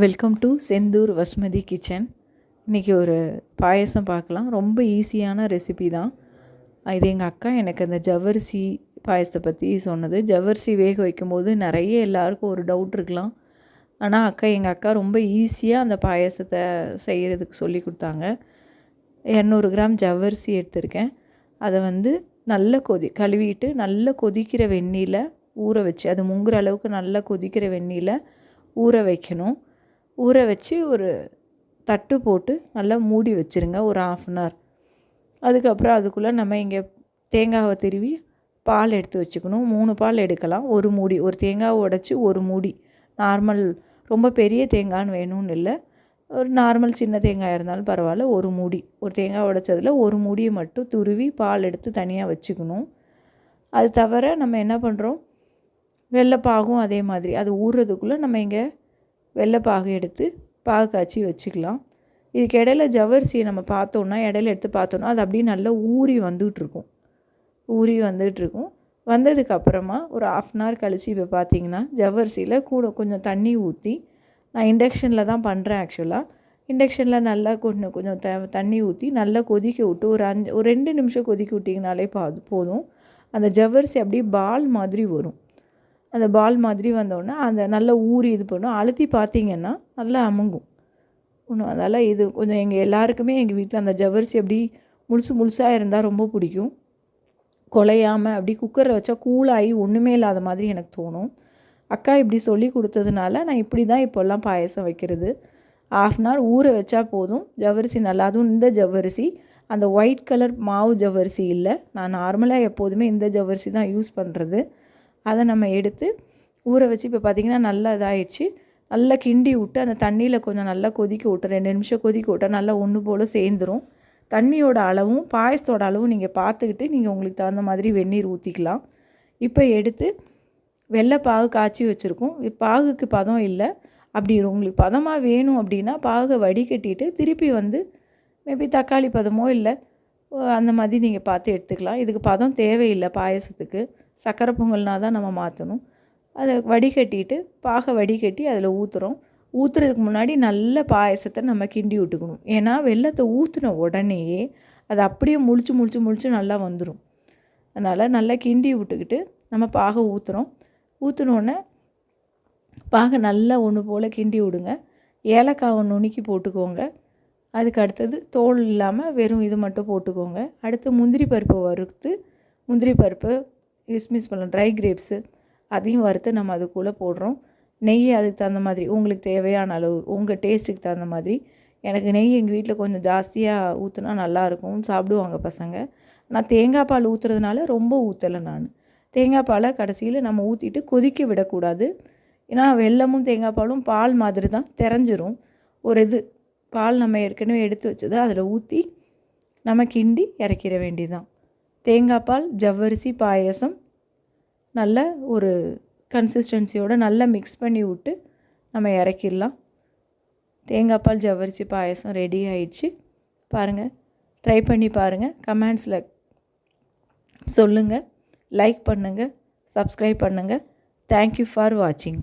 Welcome to Senthur Vasumathi kitchen இன்றைக்கி ஒரு பாயசம் பார்க்கலாம். ரொம்ப ஈஸியான ரெசிபி தான். இது எங்கள் அக்கா எனக்கு அந்த ஜவ்வரிசி பாயசத்தை பற்றி சொன்னது. ஜவ்வரிசி வேக வைக்கும்போது நிறைய எல்லாருக்கும் ஒரு டவுட் இருக்கலாம். ஆனால் அக்கா எங்கள் அக்கா ரொம்ப ஈஸியாக அந்த பாயசத்தை செய்கிறதுக்கு சொல்லி கொடுத்தாங்க. இரநூறு கிராம் ஜவ்வரிசி எடுத்திருக்கேன். அதை வந்து நல்ல கொதி கழுவிட்டு நல்ல கொதிக்கிற வெந்நீரில் ஊற வச்சு அது முங்குற அளவுக்கு நல்லா கொதிக்கிற வெந்நீரில் ஊற வைக்கணும். ஊற வச்சு ஒரு தட்டு போட்டு நல்லா மூடி வச்சுருங்க ஒரு ஆஃப் அன் ஹவர் அதுக்கப்புறம் அதுக்குள்ளே நம்ம இங்கே தேங்காவை திருவி பால் எடுத்து வச்சுக்கணும். மூணு பால் எடுக்கலாம். ஒரு மூடி ஒரு தேங்காவை உடச்சி ஒரு மூடி. நார்மல் ரொம்ப பெரிய தேங்காய்னு வேணும்னு இல்லை. ஒரு நார்மல் சின்ன தேங்காய் இருந்தாலும் பரவாயில்ல. ஒரு மூடி ஒரு தேங்காய் உடைச்சதில் ஒரு மூடியை மட்டும் துருவி பால் எடுத்து தனியாக வச்சுக்கணும். அது தவிர நம்ம என்ன பண்ணுறோம் வெள்ளைப்பாகும் அதே மாதிரி. அது ஊறுறதுக்குள்ளே நம்ம இங்கே வெள்ளைப்பாகு எடுத்து பாகு காய்ச்சி வச்சுக்கலாம். இதுக்கு இடையில ஜவரிசியை நம்ம பார்த்தோன்னா இடையில எடுத்து பார்த்தோன்னா அது அப்படியே நல்லா ஊறி வந்துகிட்ருக்கும். ஊறி வந்துகிட்ருக்கும். வந்ததுக்கப்புறமா ஒரு ஆஃப் அன் ஹவர் கழித்து இப்போ பார்த்தீங்கன்னா ஜவ்வரிசியில் கூட கொஞ்சம் தண்ணி ஊற்றி நான் இண்டக்ஷனில் தான் பண்ணுறேன் ஆக்சுவலாக இண்டக்ஷனில் நல்லா கொஞ்சம் கொஞ்சம் த தண்ணி ஊற்றி நல்லா கொதிக்க விட்டு ஒரு அஞ்சு ஒரு ரெண்டு நிமிஷம் கொதிக்க விட்டிங்கனாலே பா போதும். அந்த ஜவ்வரிசி அப்படியே பால் மாதிரி வரும். அந்த பால் மாதிரி வந்தோடனே அந்த நல்லா ஊறி இது பண்ணும் அழுத்தி பார்த்தீங்கன்னா நல்லா அமுங்கும். ஒன்றும் அதனால் இது கொஞ்சம் எங்கள் எல்லாருக்குமே எங்கள் வீட்டில் அந்த ஜவ்வரிசி அப்படி முழுசு முழுசாக இருந்தால் ரொம்ப பிடிக்கும். குலையாமல் அப்படி குக்கரை வச்சா கூலாகி ஒன்றுமே இல்லாத மாதிரி எனக்கு தோணும். அக்கா இப்படி சொல்லி கொடுத்ததுனால நான் இப்படி தான் இப்போல்லாம் பாயசம் வைக்கிறது. ஆஃப் அன் ஹவர் ஊற வச்சா போதும். ஜவ்வரிசி நல்லா அதுவும் இந்த ஜவ்வரிசி. அந்த ஒயிட் கலர் மாவு ஜவ்வரிசி இல்லை. நான் நார்மலாக எப்போதுமே இந்த ஜவ்வரிசி தான் யூஸ் பண்ணுறது அதை நம்ம எடுத்து ஊற வச்சு இப்போ பார்த்திங்கன்னா நல்லா இதாகிடுச்சு நல்லா கிண்டி விட்டு அந்த தண்ணியில் கொஞ்சம் நல்லா கொதிக்க விட்டு ரெண்டு நிமிஷம் கொதிக்க விட்டால் நல்லா ஒன்று போல் சேர்ந்துடும் தண்ணியோட அளவும் பாயசத்தோட அளவும் நீங்கள் பார்த்துக்கிட்டு நீங்கள் உங்களுக்கு தகுந்த மாதிரி வெந்நீர் ஊற்றிக்கலாம் இப்போ எடுத்து வெள்ளை பாகு காய்ச்சி வச்சுருக்கோம். பாகுக்கு பதம் இல்லை. அப்படி உங்களுக்கு பதமாக வேணும் அப்படின்னா பாகை வடிகட்டிட்டு திருப்பி வந்து மேபி தக்காளி பதமோ இல்லை அந்த மாதிரி நீங்கள் பார்த்து எடுத்துக்கலாம். இதுக்கு பதம் தேவையில்லை பாயசத்துக்கு. சக்கரை பொங்கல்னா தான் நம்ம மாற்றணும். அதை வடிகட்டிட்டு பாகை வடிகட்டி அதில் ஊற்றுறோம் ஊற்றுறதுக்கு முன்னாடி நல்ல பாயசத்தை நம்ம கிண்டி விட்டுக்கணும். ஏன்னா வெள்ளத்தை ஊற்றின உடனேயே அது அப்படியே முழிச்சு முழிச்சு முழிச்சு நல்லா வந்துடும் அதனால் நல்லா கிண்டி விட்டுக்கிட்டு நம்ம பாகை ஊற்றுறோம் ஊற்றினோடனே பாகை நல்லா ஒன்று போல் கிண்டி விடுங்க. ஏலக்காவை நுணுக்கி போட்டுக்கோங்க. அதுக்கு அடுத்தது தோல் இல்லாமல் வெறும் இது மட்டும் போட்டுக்கோங்க. அடுத்து முந்திரி பருப்பு வறுத்து முந்திரி பருப்பு கிஸ்மிஸ் பழம் ட்ரை கிரேப்ஸு அதையும் வறுத்து நம்ம அதுக்குள்ளே போடுறோம். நெய் அதுக்கு தகுந்த மாதிரி உங்களுக்கு தேவையான அளவு உங்கள் டேஸ்ட்டுக்கு தகுந்த மாதிரி. எனக்கு நெய் எங்கள் வீட்டில் கொஞ்சம் ஜாஸ்தியாக ஊற்றுனா நல்லாயிருக்கும். சாப்பிடுவாங்க பசங்க. நான் தேங்காய் பால் ஊற்றுறதுனால ரொம்ப ஊற்றலை நான். தேங்காய் பாலை கடைசியில் நம்ம ஊற்றிட்டு கொதிக்க விடக்கூடாது. ஏன்னா வெல்லமும் தேங்காய் பாலும் பால் மாதிரி தான் தெரிஞ்சிரும். ஒரு இது பால் நம்ம ஏற்கனவே எடுத்து வச்சது அதில் ஊற்றி நம்ம கிண்டி இறக்கிட வேண்டியதுதான். தேங்காய் பால் ஜவ்வரிசி பாயசம் நல்ல ஒரு கன்சிஸ்டன்சியோடு நல்லா மிக்ஸ் பண்ணி விட்டு நம்ம இறக்கிடலாம். தேங்காய் பால் ஜவ்வரிசி பாயசம் ரெடி ஆயிடுச்சு. பாருங்கள் ட்ரை பண்ணி பாருங்கள் கமெண்ட்ஸில் சொல்லுங்கள் லைக் பண்ணுங்கள் சப்ஸ்கிரைப் பண்ணுங்கள் தேங்க்யூ ஃபார் வாட்சிங்